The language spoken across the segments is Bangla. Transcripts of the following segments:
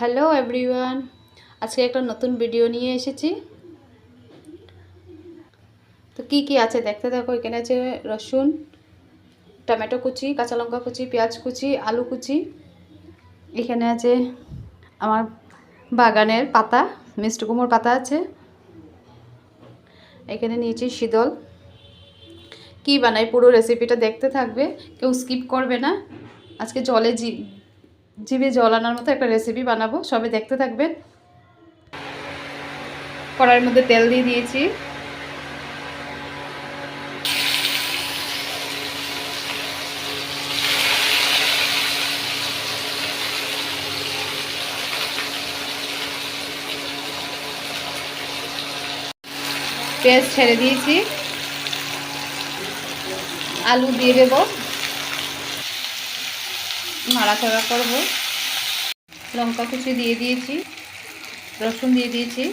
হ্যালো এভরিওয়ান, আজকে একটা নতুন ভিডিও নিয়ে এসেছি। তো কি কি আছে দেখতে দেখো এখানে আছে রসুন, টমেটো কুচি, কাঁচা লঙ্কা কুচি, পেঁয়াজ কুচি, আলু কুচি। এখানে আছে আমার বাগানের পাতা, মিষ্টি কুমড়োর পাতা আছে। এখানে নিয়েছি শীতল। কি বানাই, পুরো রেসিপিটা দেখতে থাকবে, কেউ স্কিপ করবে না। আজকে জলে জিভে জল আনার মতো একটা রেসিপি বানাবো। সবে দেখতে থাকবেন। কড়াইয়ের মধ্যে তেল দিয়ে দিয়েছি। পেঁয়াজ ছেড়ে দিয়েছি। আলু দিয়ে দেব। নাড়াচাড়া করব। লঙ্কা কুচি দিয়ে দিয়েছি, রসুন দিয়ে দিয়েছি,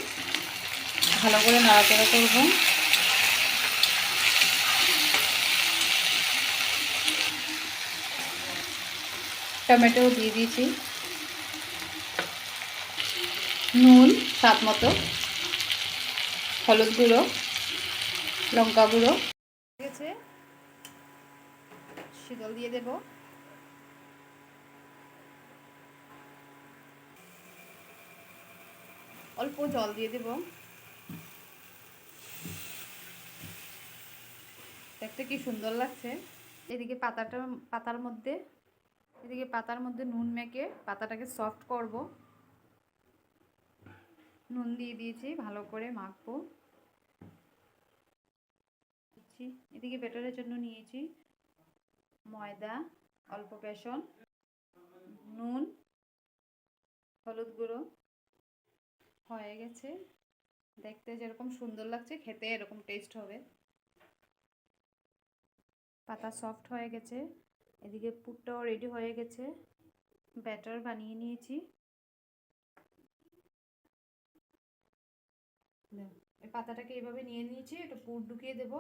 ভালো করে নাড়াচাড়া করব। টমেটো দিয়ে দিয়েছি। নুন, স্বাদ মতো, হলুদ গুঁড়ো, লঙ্কা গুঁড়ো। গেছে শীতল দিয়ে দেব। অল্প জল দিয়ে দেব। দেখতে কি সুন্দর লাগছে। এদিকে পাতাটা, পাতার মধ্যে, এদিকে পাতার মধ্যে নুন মেখে পাতাটাকে সফট করব। নুন দিয়ে দিয়েছি, ভালো করে মাখবো। এদিকে বেটারের জন্য নিয়েছি ময়দা, অল্প বেসন, নুন, হলুদ গুঁড়ো। হয়ে গেছে। দেখতে যেরকম সুন্দর লাগছে, খেতে এরকম টেস্ট হবে। পাতা সফট হয়ে গেছে। এদিকে পুরটাও রেডি হয়ে গেছে। ব্যাটার বানিয়ে নিয়েছি। পাতাটাকে এভাবে নিয়ে নিয়েছি, একটু পুর ঢুকিয়ে দেবো।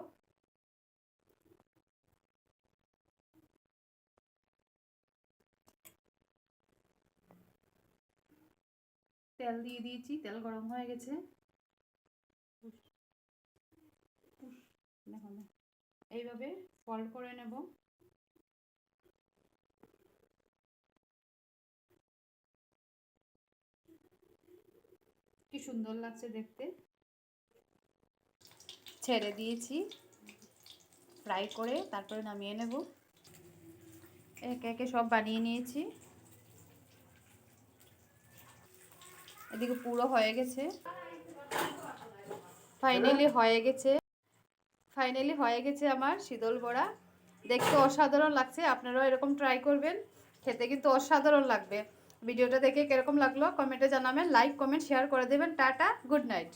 তেল দিয়ে দিয়েছি, তেল গরম হয়ে গেছে। এইভাবে ফল্ড করে নেব। কি সুন্দর লাগছে দেখতে। ছেড়ে দিয়েছি। ফ্রাই করে তারপরে নামিয়ে নেব। একে একে সব বানিয়ে নিয়েছি। এদিকে পুরো হয়ে গেছে। ফাইনালি হয়ে গেছে। ফাইনালি হয়ে গেছে আমার শীতল বড়া। দেখতে অসাধারণ লাগছে, আপনারাও এরকম ট্রাই করবেন। খেতে কিন্তু অসাধারণ লাগবে। ভিডিওটা দেখে কীরকম লাগল কমেন্টে জানাবেন লাইক কমেন্ট শেয়ার করে দেবেন। Tata good night